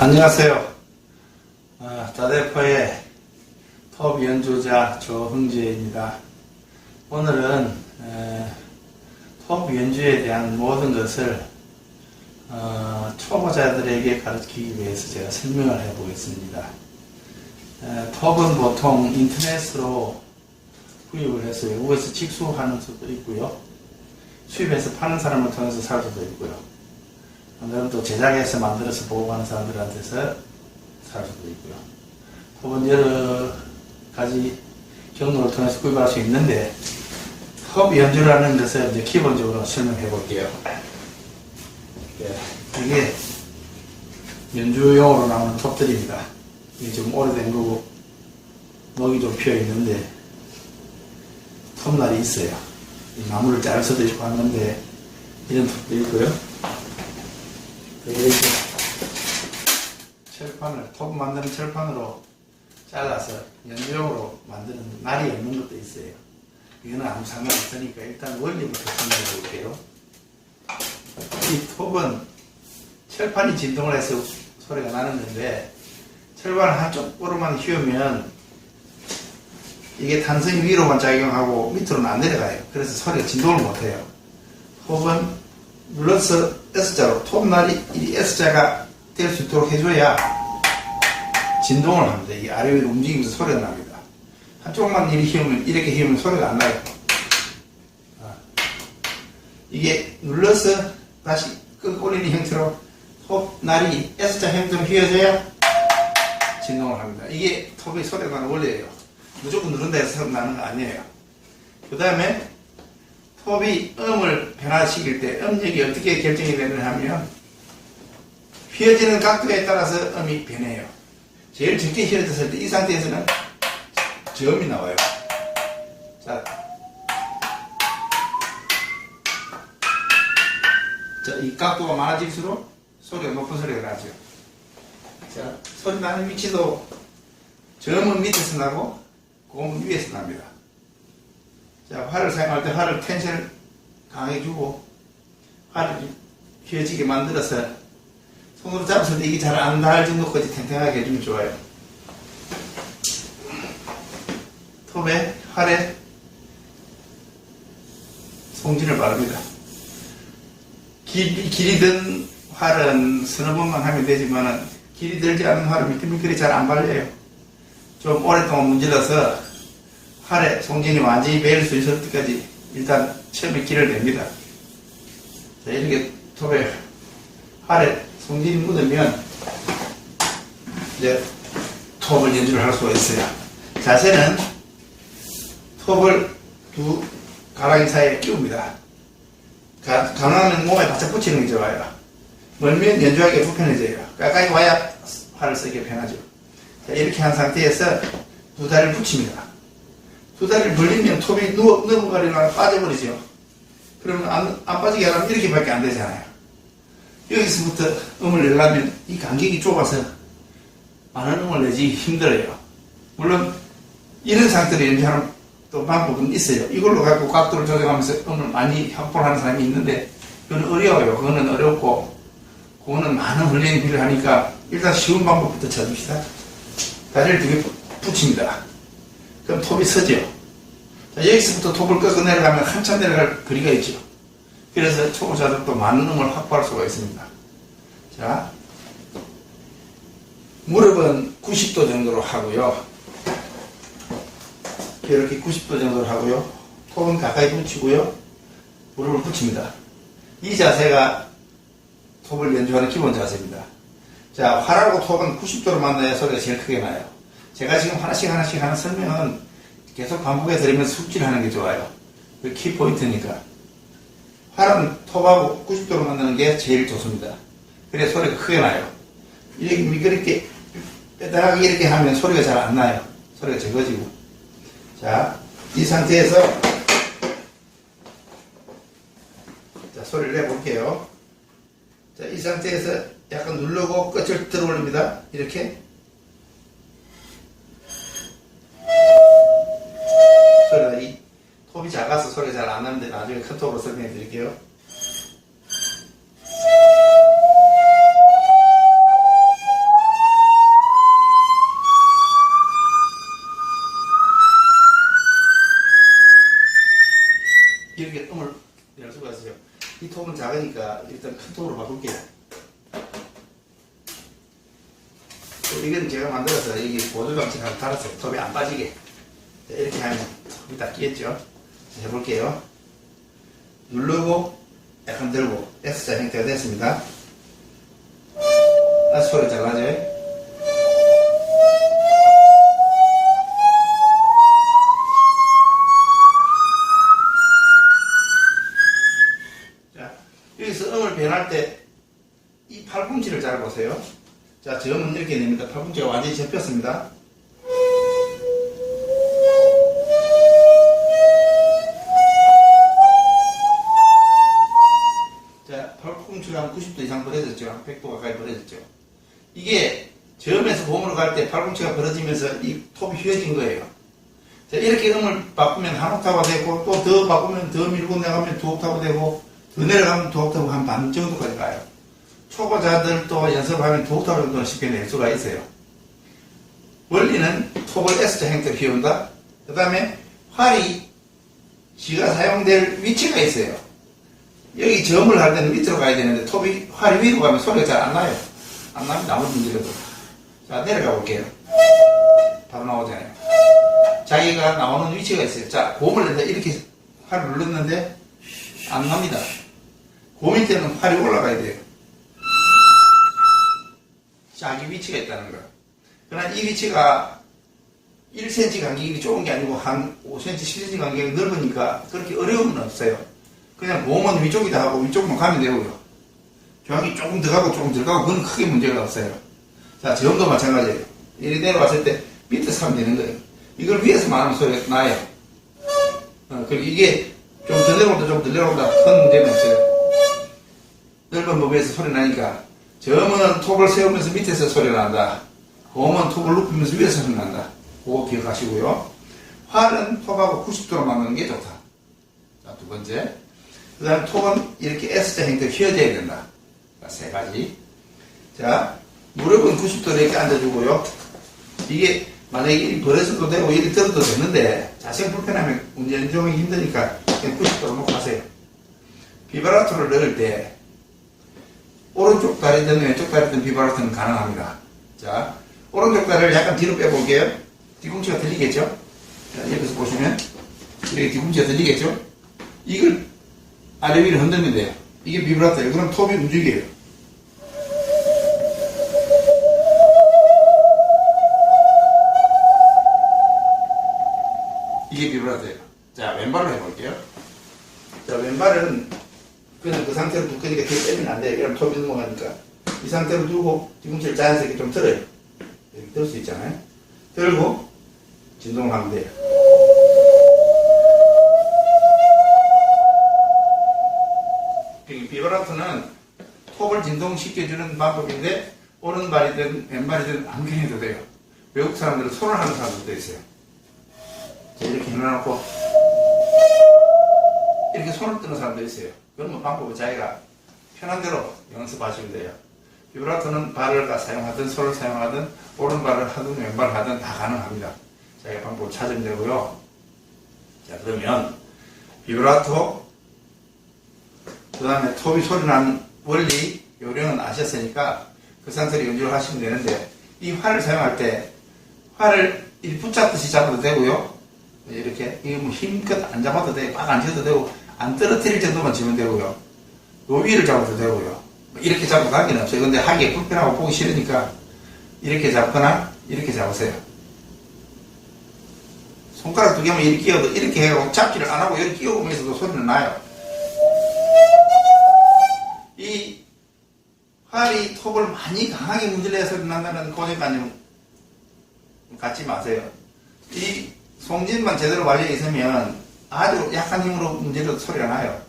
안녕하세요. 어, 다대포의 톱 연주자 조흥재입니다. 오늘은 에, 톱 연주에 대한 모든 것을 어, 초보자들에게 가르치기 위해서 제가 설명을 해보겠습니다. 에, 톱은 보통 인터넷으로 구입을 해서 외국에서 직수하는 수도 있고요. 수입해서 파는 사람을 통해서 살 수도 있고요. 오늘은 또 제작해서 만들어서 보호하는 사람들한테서 살 수도 있고요. 혹은 여러 가지 경로를 통해서 구입할 수 있는데 컵 연주라는 것을 이제 기본적으로 설명해 볼게요. 예, 이게 연주용으로 나오는 톱들입니다. 이게 좀 오래된 거고 녹이 좀 피어 있는데 톱날이 있어요. 이 나무를 자를 수도 있고 하는데 이런 톱도 있고요. 이렇게 철판을 톱 만드는 철판으로 잘라서 연주용으로 만드는 날이 없는 것도 있어요. 이거는 아무 상관없으니까 일단 원리부터 설명해 볼게요. 이 톱은 철판이 진동을 해서 소리가 나는 건데 철판 한쪽으로만 휘우면 이게 단선이 위로만 작용하고 밑으로는 안 내려가요. 그래서 소리가 진동을 못해요. 톱은 눌러서 S자로 톱날이 이 S자가 될 수 있도록 해줘야 진동을 합니다. 이게 아래 위로 움직이면서 소리가 납니다. 한쪽만 이렇게 휘우면 이렇게 휘우면 소리가 안 나요. 아. 이게 눌러서 다시 끄 올리는 형태로 톱날이 S자 형태로 휘어져야 진동을 합니다. 이게 톱의 소리가 나는 원리예요. 무조건 누른다 해서 나는 거 아니에요. 그 다음에 톱이 음을 변화시킬 때 음력이 어떻게 결정이 되느냐 하면 휘어지는 각도에 따라서 음이 변해요. 제일 적게 휘어졌을 때 이 상태에서는 저음이 나와요. 자, 자, 이 각도가 많아질수록 소리가 높은 소리가 나죠. 자, 소리 나는 위치도 저음은 밑에서 나고 고음은 위에서 납니다. 자, 활을 사용할 때 활을 텐션을 강하게 주고 활을 휘어지게 만들어서 손으로 잡았을 때 이게 잘 안 닿을 정도까지 탱탱하게 해주면 좋아요. 톱에 활에 송진을 바릅니다. 길, 길이 든 활은 서너 번만 하면 되지만은 길이 들지 않은 활은 미끌미끌이 잘 안 발려요. 좀 오랫동안 문질러서 활에 송진이 완전히 배일 수 있을 때까지 일단 처음에 길을 냅니다. 자, 이렇게 톱에 활에 송진이 묻으면 이제 톱을 연주를 할 수가 있어요. 자세는 톱을 두 가랑이 사이에 끼웁니다. 가, 가능하면 몸에 바짝 붙이는 게 좋아요. 멀면 연주하기 불편해져요. 가까이 와야 활을 쓰기 편하죠. 자, 이렇게 한 상태에서 두 다리를 붙입니다. 두 다리를 벌리면 톱이 누워, 넘어가려면 빠져버리죠. 그러면 안, 안 빠지게 하려면 이렇게밖에 안 되잖아요. 여기서부터 음을 내려면 이 간격이 좁아서 많은 음을 내지 힘들어요. 물론 이런 상태로 연주하는 또 방법은 있어요. 이걸로 갖고 각도를 조정하면서 음을 많이 확보하는 사람이 있는데 그건 어려워요. 그거는 어렵고 그거는 많은 훈련이 필요하니까 일단 쉬운 방법부터 쳐줍시다. 다리를 두 개 붙입니다. 그럼 톱이 서죠. 자, 여기서부터 톱을 꺾어 내려가면 한참 내려갈 거리가 있죠. 그래서 초보자들도 많은 음을 확보할 수가 있습니다. 자, 무릎은 90도 정도로 하고요. 이렇게 90도 정도로 하고요. 톱은 가까이 붙이고요. 무릎을 붙입니다. 이 자세가 톱을 연주하는 기본 자세입니다. 자, 활하고 톱은 90도로 만나야 소리가 제일 크게 나요. 제가 지금 하나씩 하나씩 하는 설명은 계속 반복해 드리면서 숙지하는 게 좋아요. 그 키포인트니까. 활은 톱하고 90도로 만드는 게 제일 좋습니다. 그래 소리가 크게 나요. 이렇게 미끄럽게 빼다하게 이렇게 하면 소리가 잘 안 나요. 소리가 적어지고. 자, 이 상태에서 자, 소리를 내볼게요. 자, 이 상태에서 약간 누르고 끝을 들어 올립니다. 이렇게. 톱이 작아서 소리가 잘 안 나는데 나중에 큰 톱으로 설명해 드릴게요. 이렇게 똥을 낼 수가 있어요. 이 톱은 작으니까 일단 큰 톱으로 바꿀게요. 이건 제가 만들어서 여기 보조 장치 하나 달았어요. 톱이 안 빠지게. 이렇게 하면 톱이 다 끼겠죠. 자, 해볼게요. 누르고 약간 들고 S자 형태가 됐습니다. 아, 소리 잘 나죠? 자, 여기서 음을 변할 때 이 팔꿈치를 잘 보세요. 자, 저음은 이렇게 됩니다. 팔꿈치가 완전히 접혔습니다. 90도 이상 벌어졌죠. 한 100도 가까이 벌어졌죠. 이게 저음에서 고음으로 갈 때 팔꿈치가 벌어지면서 이 톱이 휘어진 거예요. 자, 이렇게 음을 바꾸면 한 옥타브가 되고 또 더 바꾸면 더 밀고 내가면 두 옥타브 되고 더 내려가면 두 옥타브 한 반 정도까지 가요. 초보자들도 연습하면 두 옥타브 정도는 쉽게 낼 수가 있어요. 원리는 톱을 S자 형태로 휘운다. 그 다음에 활이 지가 사용될 위치가 있어요. 여기 점을 할 때는 밑으로 가야 되는데 톱이 활이 위로 가면 소리가 잘 안 나요. 안 나면 아무리 문제라도. 자, 내려가 볼게요. 바로 나오잖아요. 자기가 나오는 위치가 있어요. 자, 고음을 낸다. 이렇게 활을 눌렀는데 안 납니다. 고민 때는 활이 올라가야 돼요. 자기 위치가 있다는 거. 그러나 이 위치가 1cm 간격이 좁은 게 아니고 한 5cm, 10cm 간격이 넓으니까 그렇게 어려움은 없어요. 그냥 고음은 위쪽이다 하고 위쪽만 가면 되고요. 조항이 조금 더 가고 조금 덜 가고 그건 크게 문제가 없어요. 자, 저음도 마찬가지예요. 이리 내려왔을 때 밑에서 하면 되는 거예요. 이걸 위에서만 하면 소리가 나요. 어, 그리고 이게 좀 덜 내려온다, 좀 덜 내려온다. 큰 문제는 없어요. 넓은 범위에서 소리 나니까 저음은 톱을 세우면서 밑에서 소리 난다. 고음은 톱을 높이면서 위에서 소리 난다. 그거 기억하시고요. 활은 톱하고 90도로 맞는 게 좋다. 자, 두 번째. 그 다음 톱은 이렇게 S자 형태로 휘어져야 된다. 자, 세 가지. 자, 무릎은 90도로 이렇게 앉아주고요. 이게 만약에 벌어져도 되고 이리 들어도 되는데 자세가 불편하면 운전중이 힘드니까 그냥 90도로 놓고 하세요. 비브라토를 넣을 때 오른쪽 다리든 왼쪽 다리든 비브라토는 가능합니다. 자, 오른쪽 다리를 약간 뒤로 빼볼게요. 뒤꿈치가 들리겠죠? 자, 여기서 보시면 이렇게 뒤꿈치가 들리겠죠? 이걸 아래 위로 흔들면 돼요. 이게 비브라토예요. 그럼 톱이 움직여요. 이게 비브라토예요. 자, 왼발로 해볼게요. 자, 왼발은 그냥 그 상태로 둘 거니까 뒤에 빼면 안 돼요. 이러면 톱이 넘어가니까. 이 상태로 두고 뒤꿈치를 자연스럽게 좀 들어요. 진동시켜주는 방법인데 오른발이든 왼발이든 아무게 해도 돼요. 외국 사람들은 손을 하는 사람들도 있어요. 자, 이렇게 해놔놓고 이렇게 손을 뜨는 사람도 있어요. 그러면 방법은 자기가 편한 대로 연습하시면 돼요. 비브라토는 발을 다 사용하든 손을 사용하든 오른발을 하든 왼발을 하든 다 가능합니다. 자기가 방법을 찾으면 되고요. 자 그러면 비브라토 그 다음에 톱이 소리 나는 원리 요령은 아셨으니까 그 상태로 연주를 하시면 되는데 이 활을 사용할 때 활을 이 붙잡듯이 잡아도 되고요. 이렇게 뭐 힘껏 안 잡아도 되고 꽉안 쥐어도 되고 안 떨어뜨릴 정도만 쥐면 되고요. 요 위를 잡아도 되고요. 뭐 이렇게 잡고 가기는 없어요. 근데 하기 불편하고 보기 싫으니까 이렇게 잡거나 이렇게 잡으세요. 손가락 두 개만 이렇게 끼워도 이렇게 해고 잡지를 안 하고 이렇게 끼워보면서도 소리는 나요. 이 활이 톱을 많이 강하게 문질러야 소리 난다는 고정관념 갖지 마세요. 이 송진만 제대로 말려 있으면 아주 약한 힘으로 문질러도 소리가 나요.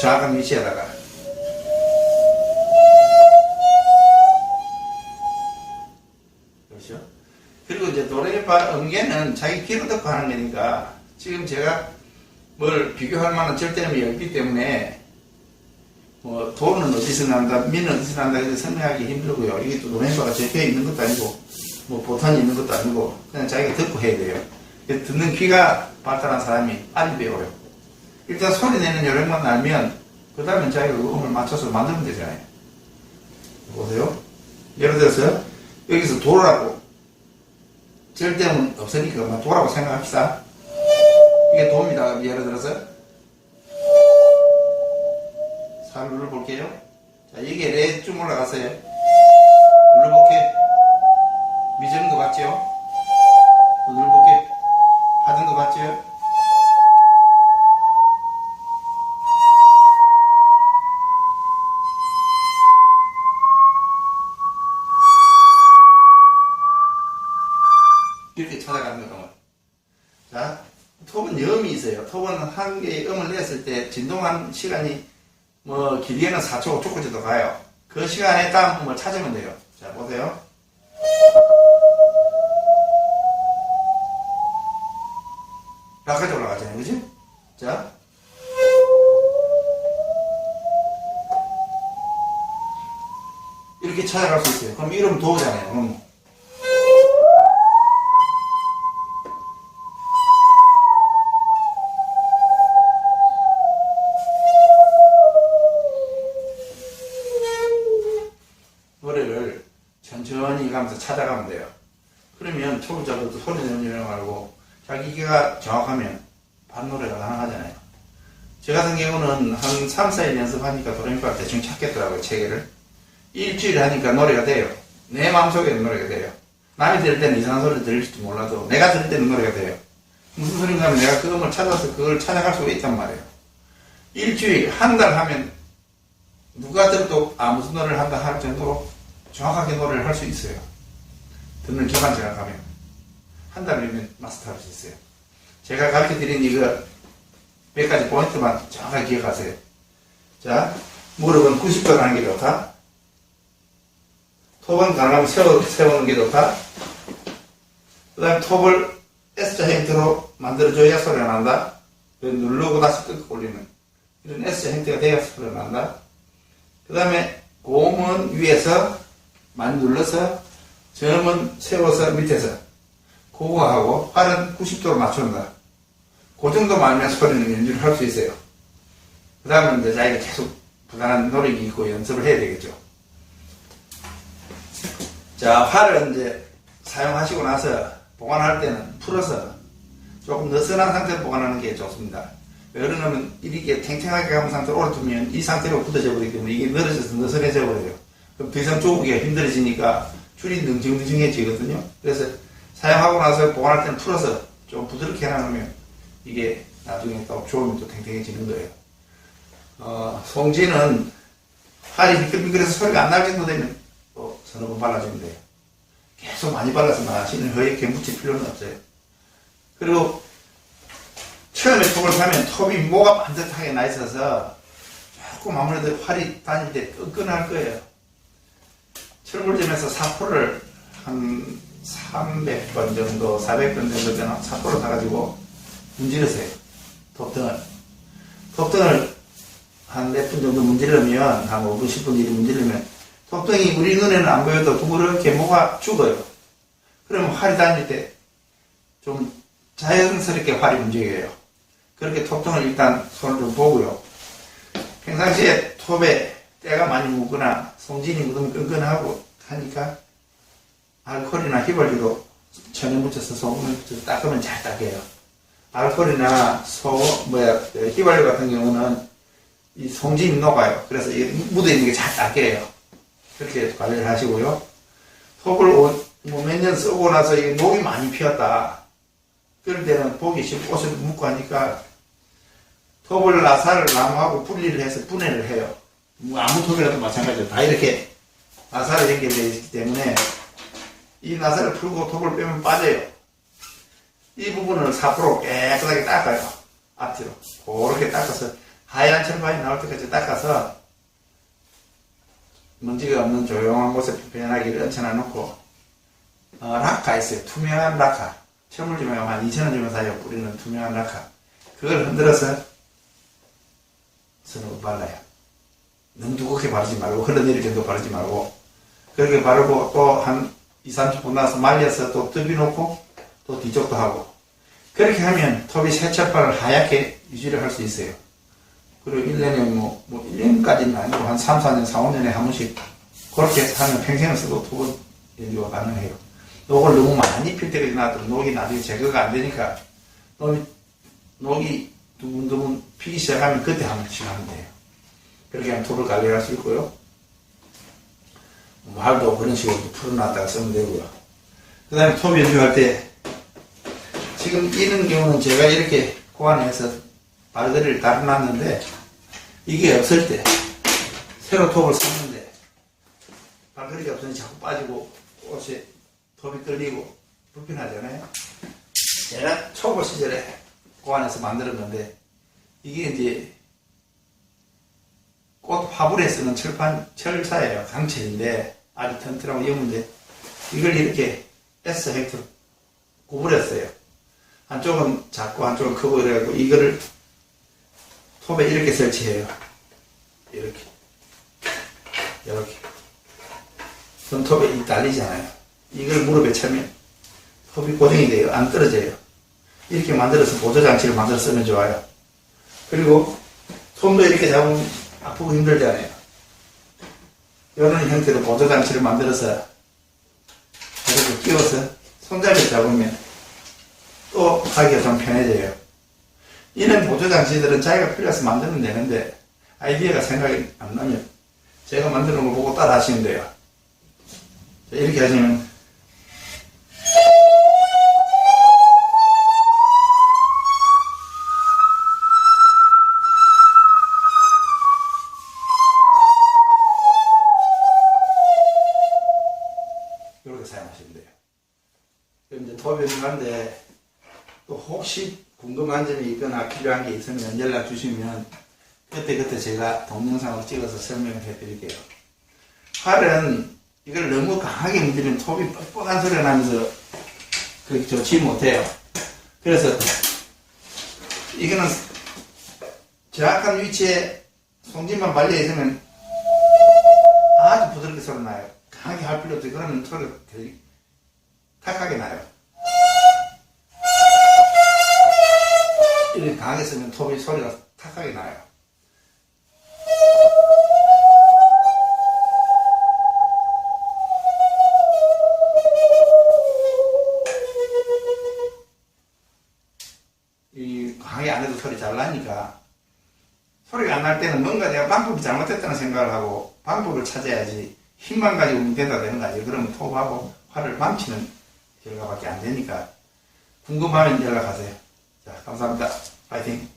정확한 위치에다가. 그렇죠? 그리고 이제 노래바 음계는 자기 귀로 듣고 하는 거니까 지금 제가 뭘 비교할 만한 절대음이 없기 때문에 뭐 도는 어디서 난다, 미는 어디서 난다 해서 설명하기 힘들고요. 이게 또 노래바가 적혀 있는 것도 아니고 뭐 보탄이 있는 것도 아니고 그냥 자기가 듣고 해야 돼요. 듣는 귀가 발달한 사람이 빨리 배워요. 일단 소리 내는 요령만 알면 그 다음에 자기가 그 음을 맞춰서 만들면 되잖아요. 보세요. 예를 들어서 여기서 도라고 절대는 없으니까 막 도라고 생각합시다. 이게 도입니다. 예를 들어서 잘 눌러볼게요. 자, 이게 레쭉 올라갔어요. 눌러볼게. 미지는 거? 또 눌러볼게. 받은 거 봤죠? 이렇게 찾아가는 거예요. 자, 톱은 염이 있어요. 톱은 한 개의 음을 냈을 때 진동한 시간이 뭐 길게는 4초, 5초 정도 가요. 그 시간에 다음 음을 찾으면 돼요. 자, 보세요. 라까지 올라가잖아요. 그지? 자. 이렇게 찾아갈 수 있어요. 그럼 이름 도잖아요. 그럼 3, 4일 연습하니까 도레미파 대충 찾겠더라고요, 체계를. 일주일 하니까 노래가 돼요. 내 마음속에는 노래가 돼요. 남이 들을 때는 이상한 소리 들릴지도 몰라도 내가 들을 때는 노래가 돼요. 무슨 소린가 하면 내가 그 음을 찾아서 그걸 찾아갈 수가 있단 말이에요. 일주일, 한 달 하면 누가 들어도 아 무슨 노래를 한다 할 정도로 정확하게 노래를 할 수 있어요. 듣는 기만 생각하면 한 달이면 마스터 할 수 있어요. 제가 가르쳐 드린 이거 몇 가지 포인트만 정확하게 기억하세요. 자, 무릎은 90도 가는 게 좋다. 톱은 가능하면 세워, 세우는 게 좋다. 그 다음에 톱을 S자 형태로 만들어줘야 소리가 난다. 누르고 다시 끄고 올리는 이런 S자 형태가 돼야 소리가 난다. 그 다음에 고음은 위에서 많이 눌러서 저음은 세워서 밑에서 그거 하고 팔은 90도로 맞춘다. 그 정도만 하면 소리는 연주를 할 수 있어요. 그 다음은 이제 자기가 계속 부단한 노력이 있고 연습을 해야 되겠죠. 자, 팔을 이제 사용하시고 나서 보관할 때는 풀어서 조금 느슨한 상태로 보관하는 게 좋습니다. 왜 그러냐면 이렇게 탱탱하게 감은 상태로 오래 두면 이 상태로 굳어져 버리기 때문에 이게 늘어져서 느슨해져 버려요. 그럼 더 이상 쪼기가 힘들어지니까 줄이 능증능증해지거든요. 그래서 사용하고 나서 보관할 때는 풀어서 좀 부드럽게 해놔놓으면 이게 나중에 또 좋으면 또 탱탱해지는 거예요. 어, 송지는 팔이 미끌미끌해서 소리가 안 날 정도 되면 또 서너 번 발라주면 돼요. 계속 많이 발라서 마시는 허옇게 묻힐 필요는 없어요. 그리고 처음에 톱을 사면 톱이 뭐가 반듯하게 나 있어서 조금 아무래도 팔이 다닐 때 끈끈할 거예요. 철물점에서 사포를 한 300번 정도, 400번 정도 되나 사포를 사가지고 문지르세요. 톱등을. 톱등을 한 몇 분 정도 문지르면, 한 5분, 10분 일이 문지르면, 톱등이 우리 눈에는 안 보여도 둥그렇게 뭐가 죽어요. 그러면 활이 다닐 때 좀 자연스럽게 활이 움직여요. 그렇게 톱등을 일단 손을 좀 보고요. 평상시에 톱에 때가 많이 묻거나 송진이 묻으면 끈끈하고 하니까 알코올이나 휘발유로 천에 묻혀서 소금을 묻혀서 닦으면 잘 닦여요. 알코올이나 소, 뭐야, 그 휘발유 같은 경우는 이 송진이 녹아요. 그래서 이 묻어있는 게 잘 닦여요. 그렇게 관리를 하시고요. 톱을 뭐몇년 쓰고 나서 이게 녹이 많이 피었다. 그럴 때는 보기 쉽고 옷을 묶고 하니까 톱을 나사를 나무하고 분리를 해서 분해를 해요. 뭐 아무 톱이라도 마찬가지로 다 이렇게 나사를 연결되어 있기 때문에 이 나사를 풀고 톱을 빼면 빠져요. 이 부분을 사포로 깨끗하게 닦아요. 앞뒤로. 그렇게 닦아서 하얀 철판이 나올 때까지 닦아서 먼지가 없는 조용한 곳에 편하게 얹혀놔 놓고 어, 라카 있어요. 투명한 라카. 철물점에 가면 한 2,000원 주면 사요. 뿌리는 투명한 라카. 그걸 흔들어서 서로 발라요. 너무 두껍게 바르지 말고 흘러내릴 정도 바르지 말고 그렇게 바르고 또 한 2, 30분 나서 말려서 또 뜯어놓고 또 뒤쪽도 하고 그렇게 하면 톱이 세철판을 하얗게 유지를 할 수 있어요. 그리고 1년에 뭐, 뭐 1년까지는 아니고 한 3, 4년, 4, 5년에 한 번씩 그렇게 하면 평생을 써도 톱은 연주가 가능해요. 녹을 너무 많이 필 때까지 놔두면 녹이 나중에 제거가 안 되니까 녹이, 녹이 두문두문 피기 시작하면 그때 한번 치면 돼요. 그렇게 하면 톱을 관리할 수 있고요. 말도 그런 식으로 풀어놨다가 쓰면 되고요. 그 다음에 톱 연주할 때 지금 이런 경우는 제가 이렇게 고안해서 발걸이를 달아놨는데 이게 없을 때 새로 톱을 샀는데 발걸이가 없으니 자꾸 빠지고 옷에 톱이 끌리고 불편하잖아요. 제가 초보 시절에 고안해서 만들었는데 이게 이제 꽃 화불에 쓰는 철판 철사예요. 강철인데 아주 튼튼하고 예문데 이걸 이렇게 S 헥터 구부렸어요. 한쪽은 작고 한쪽은 크고 그래가지고 이거를 톱에 이렇게 설치해요. 이렇게 이렇게 손톱에 이 달리잖아요. 이걸 무릎에 차면 톱이 고정이 돼요. 안 떨어져요. 이렇게 만들어서 보조장치를 만들어 쓰면 좋아요. 그리고 손도 이렇게 잡으면 아프고 힘들잖아요. 이런 형태로 보조장치를 만들어서 이렇게 끼워서 손잡이를 잡으면 또 하기가 좀 편해져요. 이런 보조 장치들은 자기가 필요해서 만들면 되는데 아이디어가 생각이 안 나면 제가 만드는 걸 보고 따라 하시면 돼요. 자, 이렇게 하시면 이렇게 사용하시면 돼요. 그럼 이제 토변하는데 또 혹시 궁금한 점이 있거나 필요한 게 있으면 연락 주시면 그때그때 제가 동영상을 찍어서 설명을 해드릴게요. 활은 이걸 너무 강하게 문지르면 톱이 뻑뻑한 소리가 나면서 그렇게 좋지 못해요. 그래서 이거는 정확한 위치에 송진만 발려 있으면 아주 부드럽게 소리 나요. 강하게 할 필요 없어요. 그러면 소리가 탁하게 나요. 강하게 쓰면 톱이 소리가 탁하게 나요. 이 강하게 안 해도 소리 잘 나니까 소리가 안 날 때는 뭔가 내가 방법이 잘못됐다는 생각을 하고 방법을 찾아야지 힘만 가지고 문제가 되는 거 아니에요. 그러면 톱하고 활을 망치는 결과밖에 안 되니까 궁금하면 연락하세요. 자, 감사합니다. 파이팅!